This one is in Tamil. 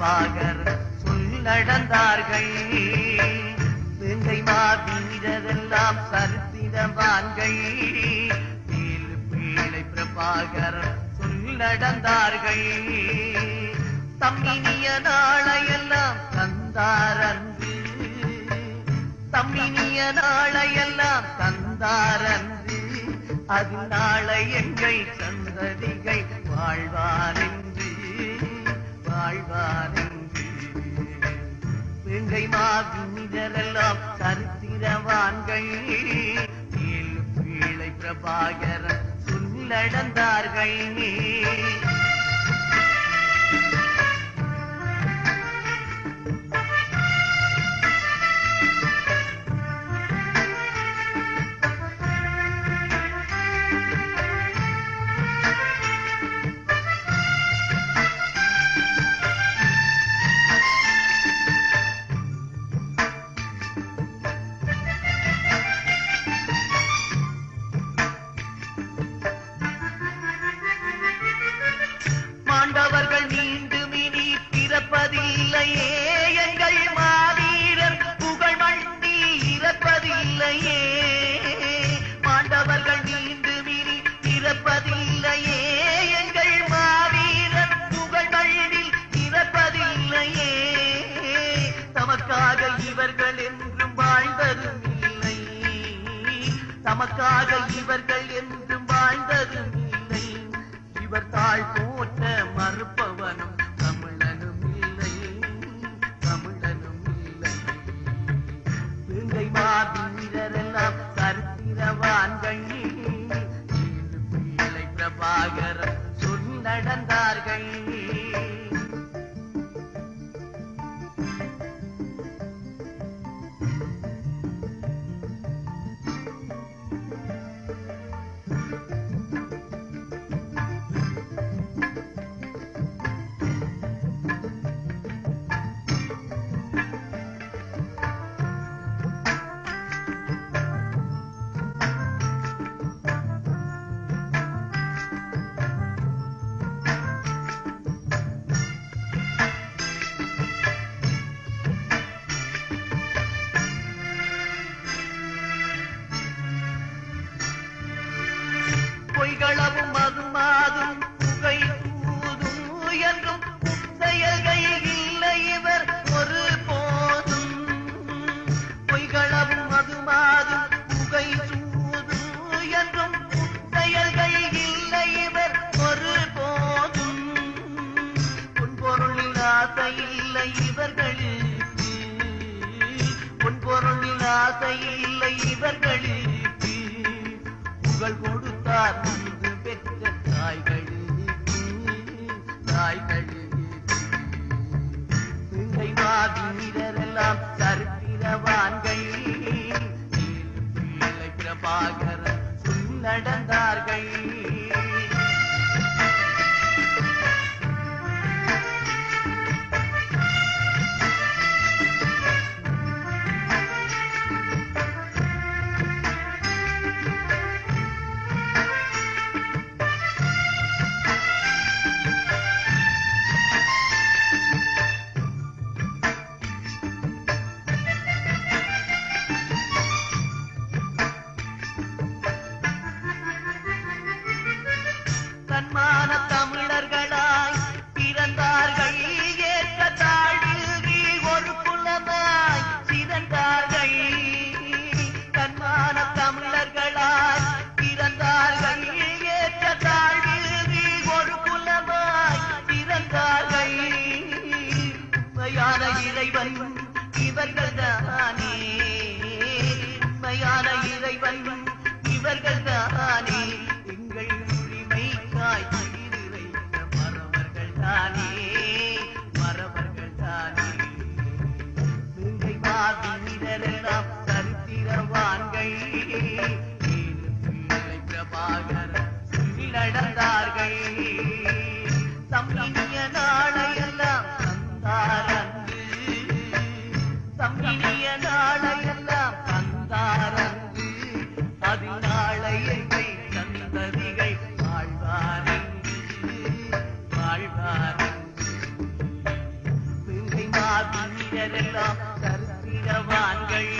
பாகர் சொல்லடந்தார்கள். வேங்கை மாதீரரெல்லாம் சரித்திரவான்கள் வேலு பிள்ளை பிரபாகர் சொல்லடந்தார்கள். தம்மினிய நாளையெல்லாம் தந்தாரன்று தம்மினிய நாளையெல்லாம் தந்தாரன்று அது நாளை எங்கள் சந்ததிகள் வாழ்வாரின் வாழ்வாரென்று வேங்கை மாதரெல்லாம் சரித்திரவான்கள் ஏழு பிள்ளை பிரபாகரன் சொல்லடந்தார்கள் நமக்காக இவர்கள் என்றும் வாழ்ந்ததும் இல்லை. இவர் தாய் ஆசை இல்லை இவர்கள் இறைவன் இவர்கள்தான் வீரரெல்லாம் சரித்திரவான்கள்